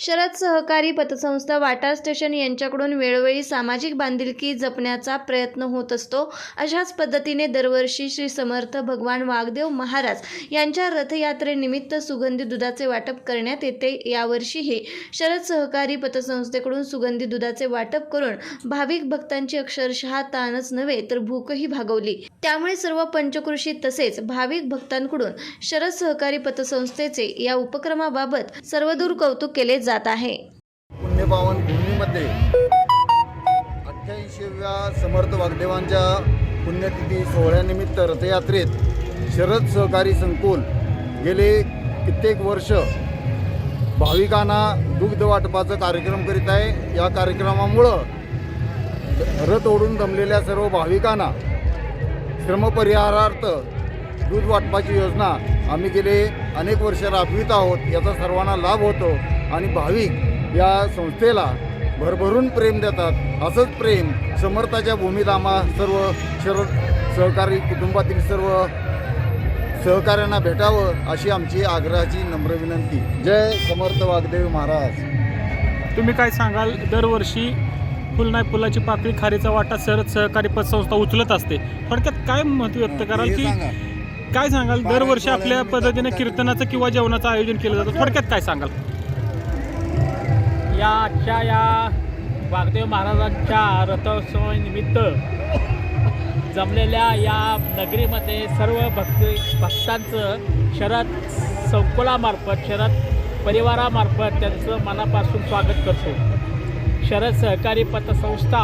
शरद सहकारी पतसंस्था वाटार स्टेशन यांच्याकडून वेळोवेळी सामाजिक बांधिलकी जपण्याचा प्रयत्न होत असतो. अशाच पद्धतीने दरवर्षी श्री समर्थ भगवान वागदेव महाराज यांच्या रथयात्रेनिमित्त सुगंधी दुधाचे वाटप करण्यात येते. यावर्षीही शरद सहकारी पतसंस्थेकडून सुगंधी दुधाचे वाटप करून भाविक भक्तांची अक्षरशः ताणच नव्हे तर भूकही भागवली. त्यामुळे सर्व पंचकृषी तसेच भाविक भक्तांकडून शरद सहकारी पतसंस्थेचे या उपक्रमाबाबत सर्वदूर कौतुक केले जाते आहे. पुण्यपावन भूमीमध्ये अठ्ठ्याऐंशीव्या समर्थ वाग्देवांच्या पुण्यतिथी सोहळ्यानिमित्त रथयात्रेत शरद सहकारी संकुल गेले कित्येक वर्ष. भाविकांना दुग्ध वाटपाचा कार्यक्रम करीत आहे. या कार्यक्रमामुळं रथ ओढून दमलेल्या सर्व भाविकांना श्रमपरिहारार्थ दूध वाटपाची योजना आम्ही गेले अनेक वर्ष राबवित आहोत. याचा सर्वांना लाभ होतो. आणि भाविक या संस्थेला भरभरून प्रेम देतात. असंच प्रेम समर्थाच्या भूमीत आम्हा सर्व शरद सहकारी कुटुंबातील सर्व सहकाऱ्यांना भेटावं अशी आमची आग्रहाची नम्र विनंती. जय समर्थ वागदेव महाराज. तुम्ही काय सांगाल? दरवर्षी फुल नाही फुलाची पाकळी खारीचा वाटा शरद सहकारी पतसंस्था उचलत असते. थोडक्यात काय मत व्यक्त कराल की. काय सांगाल? दरवर्षी आपल्या पद्धतीने कीर्तनाचं किंवा जेवणाचं आयोजन केलं जातं. थोडक्यात काय सांगाल? या आजच्या या वागदेव महाराजांच्या रथोत्सवानिमित्त जमलेल्या या नगरीमध्ये सर्व भक्त भक्तांचं शरद संकुलामार्फत शरद परिवारामार्फत त्यांचं मनापासून स्वागत करतो. शरद सहकारी पतसंस्था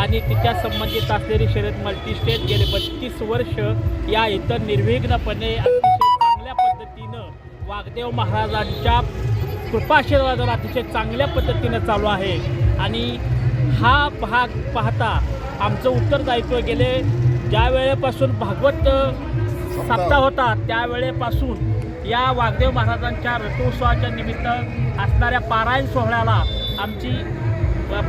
आणि तिच्या संबंधित असलेली शरद मल्टीस्टेट गेले बत्तीस वर्ष या इतर निर्विघ्नपणे अतिशय चांगल्या पद्धतीनं वागदेव महाराजांच्या कृपाशीर्वादाला अतिशय चांगल्या पद्धतीनं चालू आहे. आणि हा भाग पाहता आमचं उत्तरदायित्व गेले ज्या वेळेपासून भागवत सप्ताह होता त्यावेळेपासून या वाघदेव महाराजांच्या रथोत्सवाच्या निमित्त असणाऱ्या पारायण सोहळ्याला आमची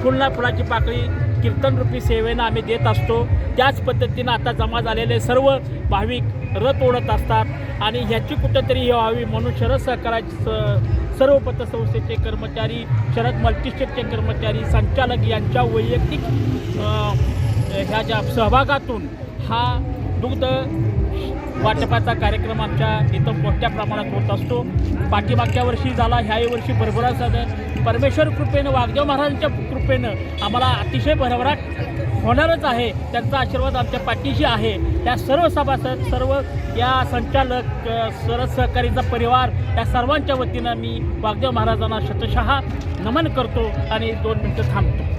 फुलना फुलाची पाकळी कीर्तनरूपी सेवेनं आम्ही देत असतो. त्याच पद्धतीनं आता जमा झालेले सर्व भाविक रथ ओढत असतात. आणि ह्याची कुठंतरी हे व्हावी म्हणून शरद सहकाराचे सर्व पतसंस्थेचे कर्मचारी शरद मल्टीस्टेटचे कर्मचारी संचालक यांच्या वैयक्तिक ह्या ज्या सहभागातून हा दुग्ध वाटपाचा कार्यक्रम आमच्या इथं मोठ्या प्रमाणात होत असतो. पाठीमागच्या वर्षी झाला ह्याही वर्षी भरभरा झालं. परमेश्वर कृपेनं वाघदेव महाराजांच्या कृपेनं आम्हाला अतिशय भरभराट होणारच आहे. त्यांचा आशीर्वाद आमच्या पाठीशी आहे. त्या सर्व सभासद सर्व या संचालक अ, सहकारीचा परिवार या सर्वांच्या वतीनं मी वाघदेव महाराजांना शतशहा नमन करतो आणि दोन मिनटं थांबतो.